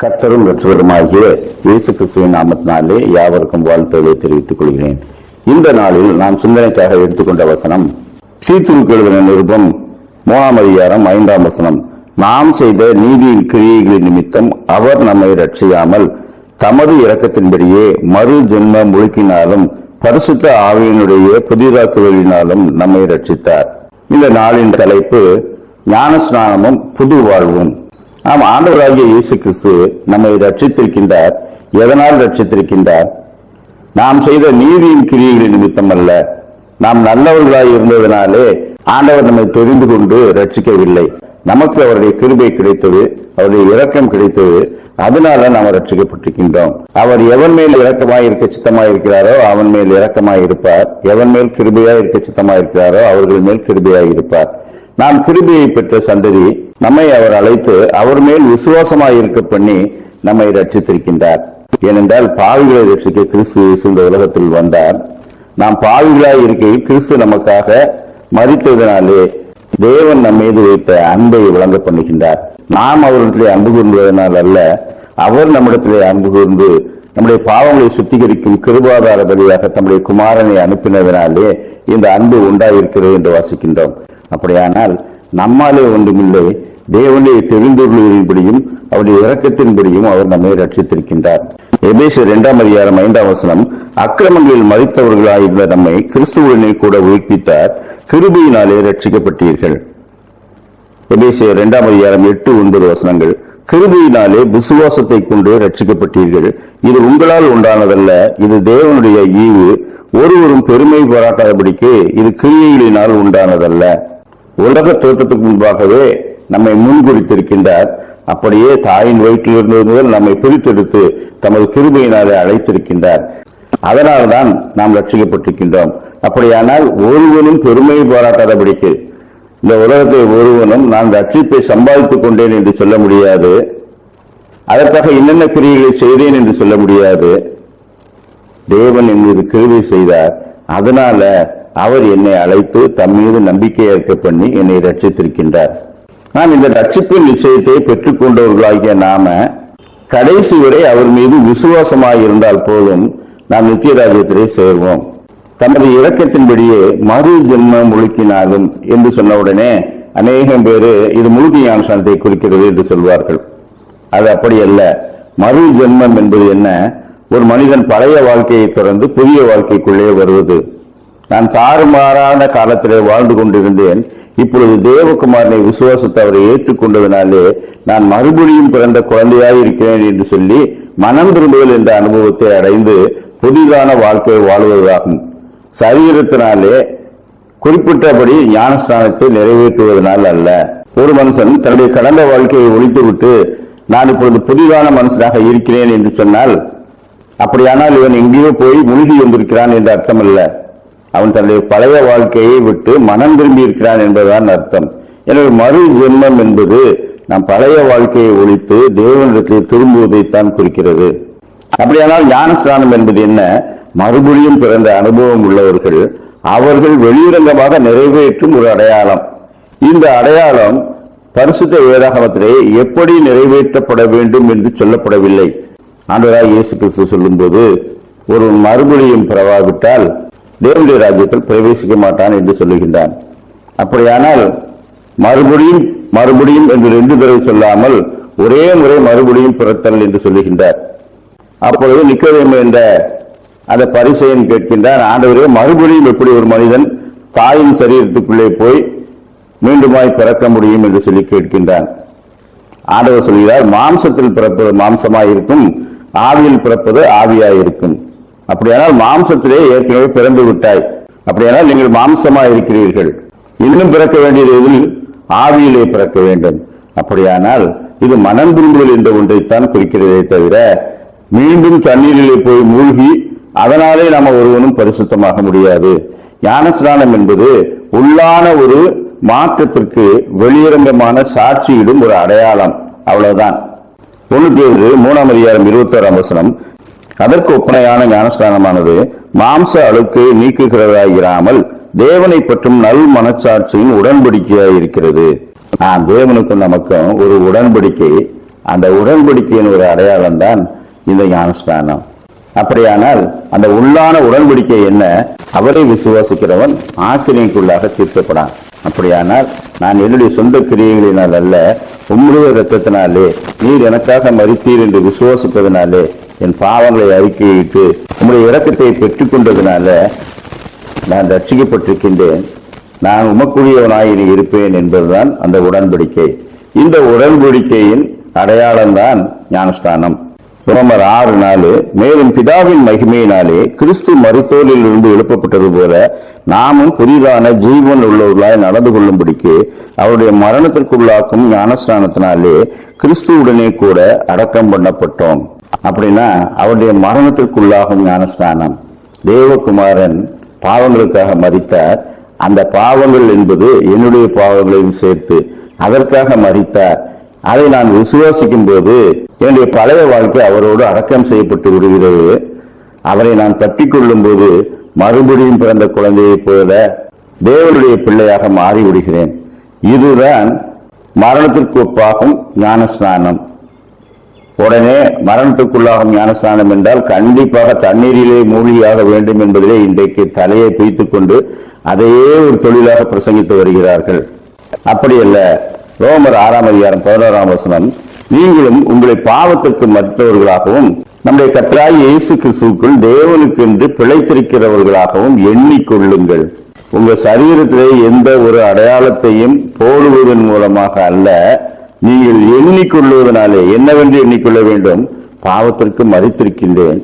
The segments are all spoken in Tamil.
கர்த்தரும் ரட்சகருமாகிய இயேசு கிறிஸ்துவின் நாமத்தினாலே யாவருக்கும் வாழ்த்துக்களை தெரிவித்துக் கொள்கிறேன். இந்த நாளில் நாம் சிந்தனைக்காக எடுத்துக்கொண்ட வசனம் சீத்துருக்கு எழுதின நிருபம் மூணாம் அதிகாரம் ஐந்தாம் வசனம். நாம் செய்த நீதியின் கிரியைகளின் நிமித்தம் அவர் நம்மை ரட்சியாமல் தமது இரக்கத்தின்படியே மறு ஜென்ம முழுக்கினாலும் பரிசுத்த ஆவியினுடைய புதிதாக்குதலினாலும் நம்மை ரட்சித்தார் இந்த நாளின் தலைப்பு ஞானஸ்நானமும் புது வாழ்வும் ஆம் ஆண்டவராகிய இயேசு கிறிஸ்து நம்மை ரட்சித்திருக்கின்றார் எதனால் ரட்சித்திருக்கின்றார் நாம் செய்த நீதியின் கிரியைகளின் நிமித்தம் அல்ல நாம் நல்லவர்களாய் இருந்ததனாலே ஆண்டவர் நம்மை தெரிந்து கொண்டு ரட்சிக்கவில்லை நமக்கு அவருடைய கிருபை கிடைத்தது அவருடைய இரக்கம் கிடைத்தது. அதனால நாம் ரட்சிக்கப்பட்டிருக்கின்றோம் அவர் எவன் மேல் இரக்கமாய் இருக்க சித்தமாய் இருக்கிறாரோ அவன் மேல் இரக்கமாய் இருப்பார். எவன் மேல் கிருபையாய் இருக்க சித்தமாய் இருக்கிறாரோ அவர்கள் மேல் கிருபையாய் இருப்பார். நாம் கிருபியை பெற்ற சந்ததி நம்மை அவர் அழைத்து அவர் மேல் விசுவாசமாய் இருக்க பண்ணி நம்மை ரட்சித்திருக்கின்றார். ஏனென்றால் பாவிகளை ரட்சிக்க கிறிஸ்து இந்த உலகத்தில் வந்தார். நாம் பாவிகளாய் இருக்கையில் கிறிஸ்து நமக்காக மறித்ததினாலே தேவன் நம் மீது வைத்த அன்பை விளங்க பண்ணுகின்றார். நாம் அவரிடத்திலே அன்பு கூர்ந்ததனால் அல்ல அவர் நம்மிடத்திலே அன்பு கூர்ந்து நம்முடைய பாவங்களை சுத்திகரிக்கும் கிருபாதார வழியாக தம்முடைய குமாரனை அனுப்பினதனாலே இந்த அன்பு உண்டாயிருக்கிறது என்று வாசிக்கின்றோம். அப்படியானால் நம்மாலே ஒன்றுமில்லை தேவனுடைய தெரிந்துள்ளவரின்படியும் அவருடைய இறக்கத்தின்படியும் அவர் நம்மை ரட்சித்திருக்கின்றார் எபேசு இரண்டாம் அதிகாரம் ஐந்தாம் வசனம் அக்கிரமங்களில் மறித்தவர்களாயிருந்த நம்மை கிறிஸ்துவனை கூட உயிர்ப்பித்தார். கிருபியினாலே ரட்சிக்கப்பட்டீர்கள் எபேசியர் இரண்டாம் அதிகாரம் எட்டு ஒன்பது வசனங்கள் கிருபியினாலே விசுவாசத்தை கொண்டு ரட்சிக்கப்பட்டீர்கள் இது உங்களால் உண்டானதல்ல. இது தேவனுடைய ஈவு. ஒருவரும் பெருமை பாராட்டாதபடிக்கு இது கிரியைகளினால் உண்டானதல்ல. உலக தோற்றத்துக்கு முன்பாகவே நம்மை முன்குறித்திருக்கின்றார். அப்படியே தாயின் வயிற்றிலிருந்து முதல் நம்மை பிரித்தெடுத்து தமது கிருபையினாலே அழைத்திருக்கின்றார். அதனால்தான் நாம் ரட்சிக்கப்பட்டிருக்கின்றோம். அப்படியானால் ஒருவனும் பெருமையை பாராட்டாதபடிக்கு இந்த உலகத்தை ஒருவனும் நான் ரட்சிப்பை சம்பாதித்துக் கொண்டேன் என்று சொல்ல முடியாது. அதற்காக என்னென்ன கிரியைகளை செய்தேன் என்று சொல்ல முடியாது. தேவன் என் மீது கிருவை செய்தார். அதனால அவர் என்னை அழைத்து தம் மீது நம்பிக்கை ஏற்க பண்ணி என்னை ரட்சித்திருக்கின்றார். நாம் இந்த ரட்சிப்பு நிச்சயத்தை பெற்றுக்கொண்டவர்களாகிய நாம கடைசி வரை அவர் மீது விசுவாசமாக இருந்தால் போதும் நாம் நித்திய ராஜ்யத்திலே சேர்வோம். தமது இலக்கத்தின்படியே மறு ஜென்மம் முழுக்கினாலும் என்று சொன்ன உடனே அநேகம் பேரு இது முழுக்க ஞானஸ்தானத்தை குறிக்கிறது என்று சொல்வார்கள். அது அப்படி அல்ல. மறு ஜென்மம் என்பது என்ன? ஒரு மனிதன் பழைய வாழ்க்கையை தொடர்ந்து புதிய வாழ்க்கைக்குள்ளே வருவது. நான் தாறுமாறான காலத்திலே வாழ்ந்து கொண்டிருந்தேன். இப்பொழுது தேவகுமாரனை விசுவாசத்தை அவரை ஏற்றுக்கொண்டதனாலே நான் மறுபடியும் பிறந்த குழந்தையாக இருக்கிறேன் என்று சொல்லி மனம் திரும்புதல் என்ற அனுபவத்தை அடைந்து புதிதான வாழ்க்கையை வாழ்வதாகும். சரீரத்தினாலே குறிப்பிட்டபடி ஞானஸ்தானத்தை நிறைவேற்றுவதனால் அல்ல. ஒரு மனுஷன் தன்னுடைய கடந்த வாழ்க்கையை ஒழித்துவிட்டு நான் இப்பொழுது புதிதான மனுஷனாக இருக்கிறேன் என்று சொன்னால் அப்படியானால் இவன் எங்கேயோ போய் முழுகி வந்திருக்கிறான் என்று அர்த்தம் இல்லை அவன் தன்னுடைய பழைய வாழ்க்கையை விட்டு மனம் திரும்பி இருக்கிறான் என்பதுதான் அர்த்தம். எனவே மறு ஜென்மம் என்பது நம் பழைய வாழ்க்கையை ஒழித்து தேவனிடத்தில் திரும்புவதைத்தான் குறிக்கிறது. அப்படியானால் ஞானஸ்தானம் என்பது என்ன? மறுபடியும் பிறந்த அனுபவம் உள்ளவர்கள் அவர்கள் வெளியரங்கமாக நிறைவேற்றும் ஒரு அடையாளம். இந்த அடையாளம் பரிசுத்த வேதாகமத்திலே எப்படி நிறைவேற்றப்பட வேண்டும் என்று சொல்லப்படவில்லை. ஆண்டவராய் இயேசு கிறிஸ்து சொல்லும்போது ஒரு மறுபடியும் பிறவாவிட்டால் தேவனுடைய ராஜ்யத்தில் பிரவேசிக்க மாட்டான் என்று சொல்லுகின்றான். அப்படியானால் மறுபடியும் மறுபடியும் என்று ரெண்டு தடவை சொல்லாமல் ஒரே முறை மறுபடியும் பிறத்தல் என்று சொல்லுகின்றார். அப்பொழுது நிக்கதேமு என்ற அந்த பரிசையன் கேட்கின்றான் ஆண்டவரே மறுபடியும் எப்படி ஒரு மனிதன் தாயின் சரீரத்துக்குள்ளே போய் மீண்டுமாய் பிறக்க முடியும்? என்று சொல்லி கேட்கின்றான். ஆண்டவர் சொல்கிறார் மாம்சத்தில் பிறப்பது மாம்சமாயிருக்கும் ஆவியில் பிறப்பது ஆவியாயிருக்கும். இருக்கும் அப்படியானால் மாம்சத்திலே ஏற்கனவே பிறந்து விட்டாய். அப்படியானால் நீங்கள் மாம்சமா இருக்கிறீர்கள். இன்னும் பிறக்க வேண்டியது எதில்? ஆவியிலே பிறக்க வேண்டும். அப்படியானால் இது மனம் திரும்புதல் என்ற ஒன்றைத்தான் குறிக்கிறதே தவிர மீண்டும் தண்ணீரிலே போய் மூழ்கி அதனாலே நாம ஒருவனும் பரிசுத்தமாக முடியாது. ஞானஸ்நானம் என்பது உள்ளான ஒரு மாற்றத்திற்கு வெளியரங்கமான சாட்சியிடும் ஒரு அடையாளம். அவ்வளவுதான். ஒன்று பேரு மூணாம் அதிகாரம் இருபத்தோராம் வசனம். அதற்கு ஒப்பனையான ஞானஸ்தானமானது மாம்ச அழுக்கை நீக்குகிறதாயிராமல் தேவனை பற்றும் நல் மனச்சாட்சியின் உடன்படிக்கையாய் இருக்கிறது. நான் தேவனுக்கும் நமக்கும் ஒரு உடன்படிக்கை. அந்த உடன்படிக்கையின் ஒரு அடையாளம் தான் இந்த ஞானஸ்தானம். அப்படியானால் அந்த உள்ளான உடன்படிக்கை என்ன? அவரை விசுவாசிக்கிறவன் ஆத்திரைக்குள்ளாக தீர்க்கப்படான். அப்படியானால் நான் என்னுடைய சொந்த கிரியைகளினால் அல்ல உம்முடைய ரத்தத்தினாலே நீர் எனக்காக மறித்தீர் என்று விசுவாசிப்பதனாலே என் பாவங்களை அறிக்கையிட்டு உங்களுடைய இரக்கத்தை பெற்றுக்கொண்டதினால நான் ரட்சிக்கப்பட்டிருக்கின்றேன். நான் உமக்குரியவனாய் இனி இருப்பேன் என்பதுதான் அந்த உடன்படிக்கை. இந்த உடன்படிக்கையின் அடையாளம்தான் ஞானஸ்தானம். புறமர் ஆறு நாலு மேலும் பிதாவின் மகிமையினாலே கிறிஸ்து மருத்தோலில் இருந்து எழுப்பப்பட்டது போல நாமும் புதிதான ஜீவன் உள்ளவர்களாய் நடந்து கொள்ளும்படிக்கு அவருடைய மரணத்திற்குள்ளாக்கும் ஞானஸ்தானத்தினாலே கிறிஸ்துவுடனே கூட அடக்கம் பண்ணப்பட்டோம். அப்படின்னா அவருடைய மரணத்திற்குள்ளாகும் ஞானஸ்நானம். தேவகுமாரன் பாவங்களுக்காக மறித்தார் அந்த பாவங்கள் என்பது என்னுடைய பாவங்களையும் சேர்த்து அதற்காக மறித்தார் அதை நான் விசுவாசிக்கும் போது என்னுடைய பழைய வாழ்க்கை அவரோடு அடக்கம் செய்யப்பட்டு விடுகிறது. அவரை நான் தப்பிக் கொள்ளும் போது மறுபடியும் பிறந்த குழந்தையைப் போல தேவனுடைய பிள்ளையாக மாறி விடுகிறேன் இதுதான் மரணத்திற்கு ஒப்பாகும் ஞான ஸ்நானம் உடனே மரணத்துக்குள்ளாகும் ஞானஸ்நானம் என்றால் கண்டிப்பாக தண்ணீரிலே மூழ்கியாக வேண்டும் என்பதிலே இன்றைக்கு தலையை பிய்த்துக் கொண்டு அதையே ஒரு தொழிலாக பிரசங்கித்து வருகிறார்கள். அப்படியல்ல ரோமர் ஆறாம் அதிகாரம் பதினோராம் வசனம் நீங்களும் உங்களை பாவத்திற்கு மறுத்தவர்களாகவும் நம்முடைய கத்ராய் இயேசு கிறிஸ்துக்குள் தேவனுக்கென்று பிழைத்திருக்கிறவர்களாகவும் எண்ணிக்கொள்ளுங்கள். உங்க சரீரத்திலே எந்த ஒரு அடையாளத்தையும் போடுவதன் மூலமாக அல்ல நீங்கள் எண்ணிக்கொள்வதனாலே என்னவென்று எண்ணிக்கொள்ள வேண்டும்? பாவத்திற்கு மறித்திருக்கின்றேன்.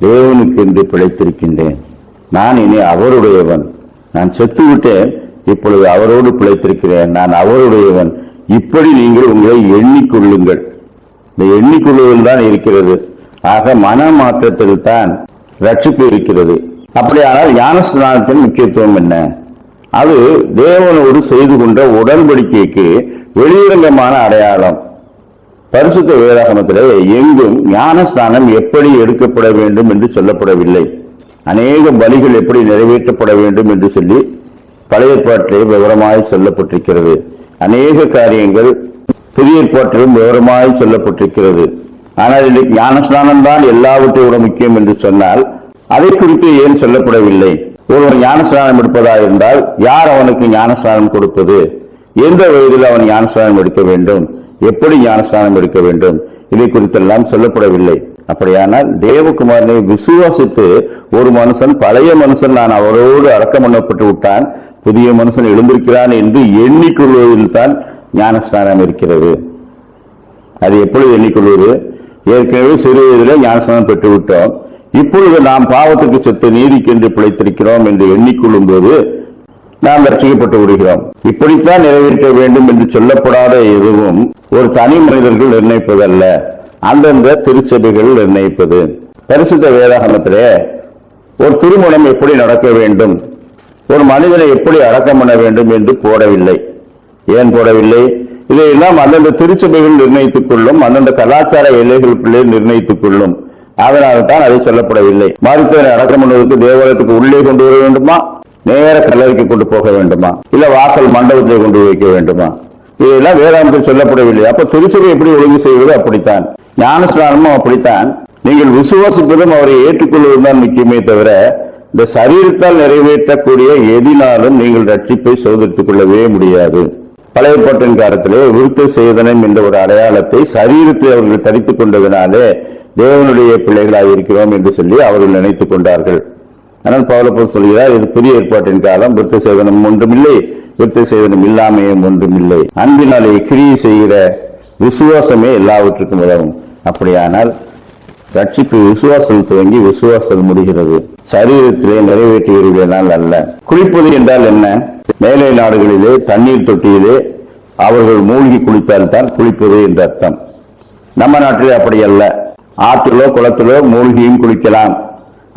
தேவனுக்கு என்று பிழைத்திருக்கின்றேன். நான் இனி அவருடையவன். நான் செத்துவிட்டேன். இப்பொழுது அவரோடு பிழைத்திருக்கிறேன். நான் அவருடையவன். இப்படி நீங்கள் உங்களை எண்ணிக்கொள்ளுங்கள். இந்த எண்ணிக்கொள்ளுதல் தான் இருக்கிறது. ஆக மன மாற்றத்தில் தான் ரட்சிப்பு இருக்கிறது. அப்படியானால் ஞானஸ்நானத்தின் முக்கியத்துவம் என்ன? அது தேவனோடு செய்து கொண்ட உடன்படிக்கைக்கு வெளியரங்கமான அடையாளம். பரிசுத்த வேதாகமத்திலே எங்கும் ஞானஸ்நானம் எப்படி எடுக்கப்பட வேண்டும் என்று சொல்லப்படவில்லை. அநேக பலிகள் எப்படி நிறைவேற்றப்பட வேண்டும் என்று சொல்லி பழைய ஏற்பாட்டிலே விவரமாய் சொல்லப்பட்டிருக்கிறது. அநேக காரியங்கள் புதிய ஏற்பாட்டிலும் விவரமாய் சொல்லப்பட்டிருக்கிறது. ஆனால் இன்றைக்கு ஞானஸ்நானம் தான் எல்லாவற்றை விட முக்கியம் என்று சொன்னால் அதை குறித்து ஏன் சொல்லப்படவில்லை? ஒருவர் ஞானஸ்நானம் எடுப்பதாக இருந்தால் யார் அவனுக்கு ஞானஸ்நானம் கொடுப்பது? எந்த வயதில் அவன் ஞானஸ்நானம் எடுக்க வேண்டும்? எப்படி ஞானஸ்நானம் எடுக்க வேண்டும்? இதை குறித்தெல்லாம் சொல்லப்படவில்லை. அப்படியானால் தேவகுமாரனை விசுவாசித்து ஒரு மனுஷன் பழைய மனுஷன் நான் அவரோடு அடக்கம் பண்ணப்பட்டு விட்டான் புதிய மனுஷன் எழுந்திருக்கிறான் என்று எண்ணிக்கொள்வதில் தான் ஞானஸ்நானம் இருக்கிறது. அது எப்பொழுது எண்ணிக்கொள்வது? ஏற்கனவே சிறு வயதில் ஞானஸ்நானம் பெற்று விட்டோம் இப்பொழுது நாம் பாவத்துக்கு செத்து நீதிக்கென்று பிழைத்திருக்கிறோம் என்று எண்ணிக்கொள்ளும் போது நாம் ரசிக்கப்பட்டு விடுகிறோம். இப்படித்தான் நிறைவேற்ற வேண்டும் என்று சொல்லப்படாத எதுவும் ஒரு தனி மனிதர்கள் நிர்ணயிப்பதல்ல. அந்தந்த திருச்சபைகள் நிர்ணயிப்பது. பரிசுத்த வேதாகமத்திலே ஒரு திருமணம் எப்படி நடக்க வேண்டும்? ஒரு மனிதனை எப்படி அடக்கம் பண்ண வேண்டும் என்று போடவில்லை. ஏன் போடவில்லை? இதையெல்லாம் அந்தந்த திருச்சபைகள் நிர்ணயித்துக் கொள்ளும் அந்தந்த கலாச்சார எல்லைகளுக்குள்ளே நிர்ணயித்துக் கொள்ளும். அதனால தான் அது சொல்லப்படவில்லை. மருத்துவரை அடக்கம் பண்ணுவதற்கு தேவாலயத்துக்கு உள்ளே கொண்டு வர வேண்டுமா? நேர கல்லறைக்கு கொண்டு போக வேண்டுமா? இல்ல வாசல் மண்டபத்திலே கொண்டு வைக்க வேண்டுமா? இதெல்லாம் வேதாந்தத்தில் சொல்லப்படவில்லை. அப்ப திருச்சபை எப்படி ஒழுங்கு செய்வது? அப்படித்தான். ஞானஸ்நானமும் அப்படித்தான். நீங்கள் விசுவாசிப்பதும் அவரை ஏற்றுக்கொள்வதும் தான் முக்கியமே தவிர இந்த சரீரத்தால் நிறைவேற்றக்கூடிய எதினாலும் நீங்கள் ரட்சிப்பை சோதரித்துக் கொள்ளவே முடியாது. பழைய பாட்டின் காலத்திலே விருத்த சேதனம் என்ற ஒரு அடையாளத்தை சரீரத்தை அவர்கள் தரித்துக் கொண்டதினாலே தேவனுடைய பிள்ளைகளாக இருக்கிறோம் என்று சொல்லி அவர்கள் நினைத்துக் கொண்டார்கள். ஆனால் பவுலப்போல் சொல்கிறார் இது புதிய ஏற்பாட்டின் காலம் விருத்த சேதனம் ஒன்றுமில்லை விருத்த சேதனம் இல்லாமையும் ஒன்றுமில்லை. அன்பினாலே கிரியை செய்கிற விசுவாசமே எல்லாவற்றுக்கும் உதவும். அப்படியானால் ரட்சிப்பு விசுவாசம் துவங்கி விசுவாசம் முடிகிறது. சரீரத்திலே நிறைவேற்றுகிறீர்கள் அல்ல. குளிப்பது என்றால் என்ன? மேலை நாடுகளிலே தண்ணீர் தொட்டியிலே அவர்கள் மூழ்கி குளித்தால்தான் குளிப்பது என்று அர்த்தம். நம்ம நாட்டிலே அப்படி அல்ல. ஆற்றிலோ குளத்திலோ மூழ்கியும் குளிக்கலாம்.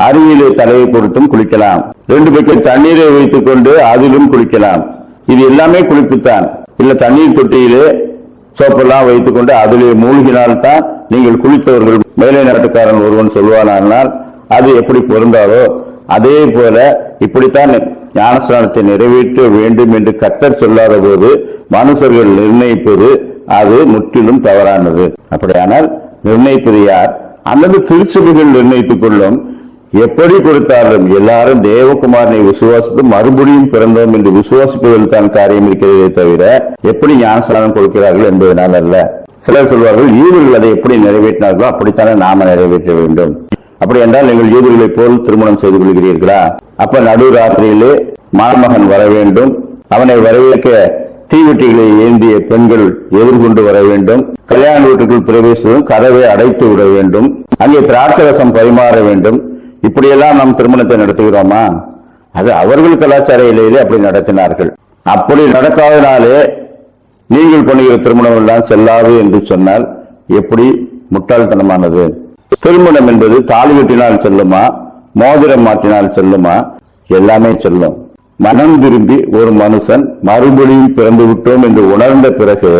அருவியிலே தலையை கொடுத்தும் குளிக்கலாம். ரெண்டு பக்கம் தண்ணீரை வைத்துக் கொண்டு அதிலும் குளிக்கலாம். இது எல்லாமே குளிப்புத்தான். இல்ல தண்ணீர் தொட்டியிலே சோப்பெல்லாம் வைத்துக் கொண்டு அதிலே மூழ்கினால்தான் நீங்கள் குளித்தவர்கள். மேலை நாட்டுக்காரன் ஒருவன் சொல்வானால் அது எப்படி பொருந்தாரோ அதே போல இப்படித்தான் ஞானஸ்நானத்தை நிறைவேற்ற வேண்டும் என்று கத்தர் சொல்லாத போது மனுஷர்கள் நிர்ணயிப்பது அது முற்றிலும் தவறானது. அப்படியானால் நிர்ணயிப்பது யார்? அந்தந்த திருச்சபைகள் நிர்ணயித்துக் கொள்ளும். எப்படி கொடுத்தாலும் எல்லாரும் தேவகுமாரனை விசுவாசித்து மறுபடியும் பிறந்தோம் என்று விசுவாசிப்பதில் தான் காரியம் இருக்கிறதே தவிர எப்படி ஞானஸ்நானம் கொடுக்கிறார்கள் என்பதனால் அல்ல. சிலர் சொல்வார்கள் யூதர்கள் அதை எப்படி நிறைவேற்றினார்களோ அப்படித்தானே நாம நிறைவேற்ற வேண்டும். அப்படி என்றால் நீங்கள் யூதர்களை போல் திருமணம் செய்து கொள்கிறீர்களா? அப்ப நடுராத்திரியிலே மாமகன் வர வேண்டும். அவனை வரவேற்க தீவெட்டிகளை ஏந்திய பெண்கள் எதிர்கொண்டு வர வேண்டும். கல்யாண வீட்டுக்குள் பிரவேசித்தும் கதவை அடைத்து விட வேண்டும். அங்கே திராட்சரசம் பரிமாற வேண்டும். இப்படியெல்லாம் நாம் திருமணத்தை நடத்துகிறோமா? அது அவர்கள் கலாச்சார இலையிலே அப்படி நடத்தினார்கள். அப்படி நடத்தாதனாலே நீங்கள் பண்ணுகிற திருமணம் எல்லாம் செல்லாது என்று சொன்னால் எப்படி முட்டாள்தனமானது? திருமணம் என்பது தாலி கட்டினால் செல்லுமா மோதிரம் மாற்றினால் செல்லுமா? எல்லாமே செல்லும். மனம் திரும்பி ஒரு மனுஷன் மறுபடியும் பிறந்து விட்டோம் என்று உணர்ந்த பிறகு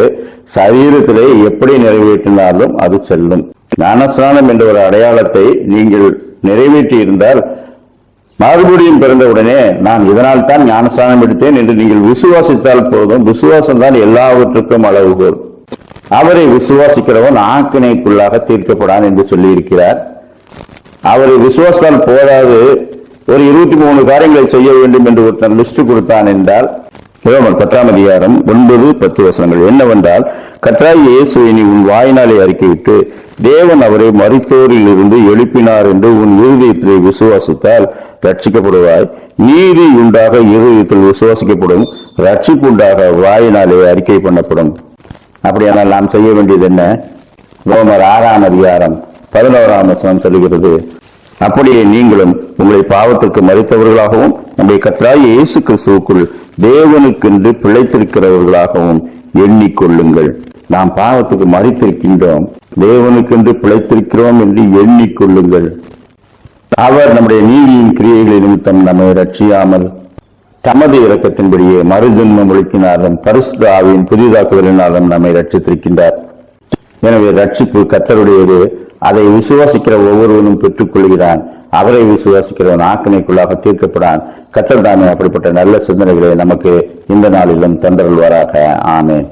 சரீரத்திலே எப்படி நிறைவேற்றினாலும் அது செல்லும். ஞானஸ்நானம் என்ற ஒரு அடையாளத்தை நீங்கள் நிறைவேற்றி இருந்தால் மறுபடியும் பிறந்தவுடனே நான் இதனால் தான் ஞானஸ்நானம் எடுத்தேன் என்று நீங்கள் விசுவாசித்தால் போதும். விசுவாசம் தான் எல்லாவற்றுக்கும் அளவுகோல். அவரை விசுவாசிக்கிறவன் ஆக்கினைக்குள்ளாக தீர்க்கப்படான் என்று சொல்லி இருக்கிறார் அவரை விசுவாசத்தால் போதாது. ஒரு இருபத்தி மூணு காரியங்களை செய்ய வேண்டும் என்று ஒருத்தன் லிஸ்ட் கொடுத்தான் என்றால் ரோமர் பத்தாம் அதிகாரம் ஒன்பது பத்து வசனங்கள். என்னவென்றால் கத்ராய் இயேசுவை நீ உன் வாயினாலே அறிக்கையிட்டு தேவன் அவரை மரித்தோரில் இருந்து எழுப்பினார் என்று உன் இருதயத்திலே விசுவாசித்தால் ரட்சிக்கப்படுவாய் நீதி உண்டாக இருதயத்தில் விசுவாசிக்கப்படும் ரட்சிப்புண்டாக வாயினாலே அறிக்கை பண்ணப்படும். அப்படியானால் நாம் செய்ய வேண்டியது என்ன? ரோமர் ஆறாம் அதிகாரம் பதினோராம் வசனம் சொல்லுகிறது அப்படியே நீங்களும் உங்களை பாவத்திற்கு மறித்தவர்களாகவும் நம்முடைய கத்தராய் இயேசு கிறிஸ்துவுக்குள் தேவனுக்கென்று பிழைத்திருக்கிறவர்களாகவும் எண்ணிக்கொள்ளுங்கள். நாம் பாவத்துக்கு மறித்திருக்கின்றோம் தேவனுக்கென்று பிழைத்திருக்கிறோம் என்று எண்ணிக்கொள்ளுங்கள். அவர் நம்முடைய நீதியின் கிரியைகளை நிமித்தம் நம்மை ரட்சியாமல் தமது இரக்கத்தின்படியே மறுஜென்மம் ஒழுக்கினாலும் பரிசுத்த ஆவியின் புதிதாக்குதலினாலும் நம்மை ரட்சித்திருக்கின்றார் எனவே ரட்சிப்பு கத்தருடையது அதை விசுவாசிக்கிற ஒவ்வொருவனும் பெற்றுக் கொள்கிறான் அவரை விசுவாசிக்கிறவன் ஆக்கினைக்குள்ளாக தீர்க்கப்படான். கத்தர் தாமே அப்படிப்பட்ட நல்ல சிந்தனைகளை நமக்கு இந்த நாளிலும் தந்தருள்வாராக. ஆமேன்.